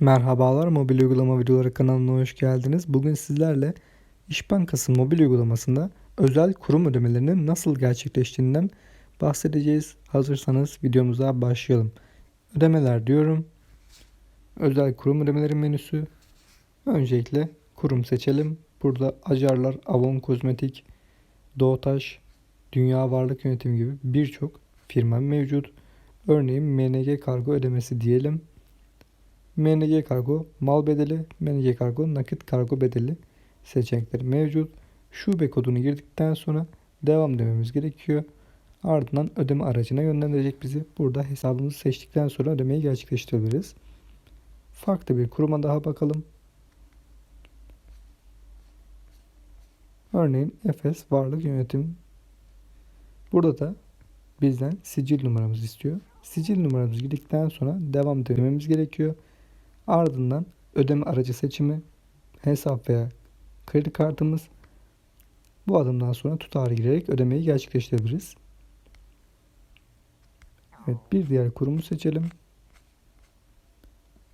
Merhabalar mobil uygulama videoları kanalına hoş geldiniz. Bugün sizlerle İş Bankası mobil uygulamasında özel kurum ödemelerinin nasıl gerçekleştiğinden bahsedeceğiz. Hazırsanız videomuza başlayalım. Ödemeler diyorum. Özel kurum ödemeleri menüsü. Öncelikle kurum seçelim. Burada Acarlar, Avon Kozmetik, Doğutaş, Dünya Varlık Yönetimi gibi birçok firma mevcut. Örneğin MNG kargo ödemesi diyelim. MNG kargo mal bedeli, MNG kargo nakit kargo bedeli seçenekleri mevcut. Şube kodunu girdikten sonra devam dememiz gerekiyor. Ardından ödeme aracına yönlendirecek bizi. Burada hesabımızı seçtikten sonra ödemeyi gerçekleştirebiliriz. Farklı bir kuruma daha bakalım. Örneğin Efes Varlık Yönetim. Burada da bizden sicil numaramızı istiyor. Sicil numaramızı girdikten sonra devam dememiz gerekiyor. Ardından ödeme aracı seçimi, hesap veya kredi kartımız. Bu adımdan sonra tutarı girerek ödemeyi gerçekleştirebiliriz. Evet, bir diğer kurumu seçelim.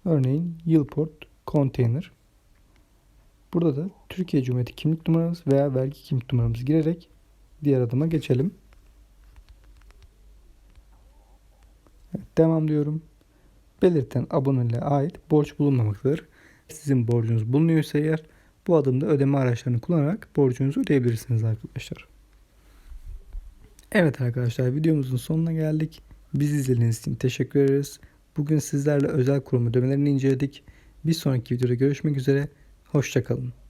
Örneğin Yılport Container. Burada da Türkiye Cumhuriyeti kimlik numaramız veya vergi kimlik numaramızı girerek diğer adıma geçelim. Evet, devam diyorum belirten aboneliğe ait borç bulunmamaktadır. Sizin borcunuz bulunuyorsa eğer bu adımda ödeme araçlarını kullanarak borcunuzu ödeyebilirsiniz arkadaşlar. Evet arkadaşlar videomuzun sonuna geldik. Bizi izlediğiniz için teşekkür ederiz. Bugün sizlerle özel kurum ödemelerini inceledik. Bir sonraki videoda görüşmek üzere. Hoşçakalın.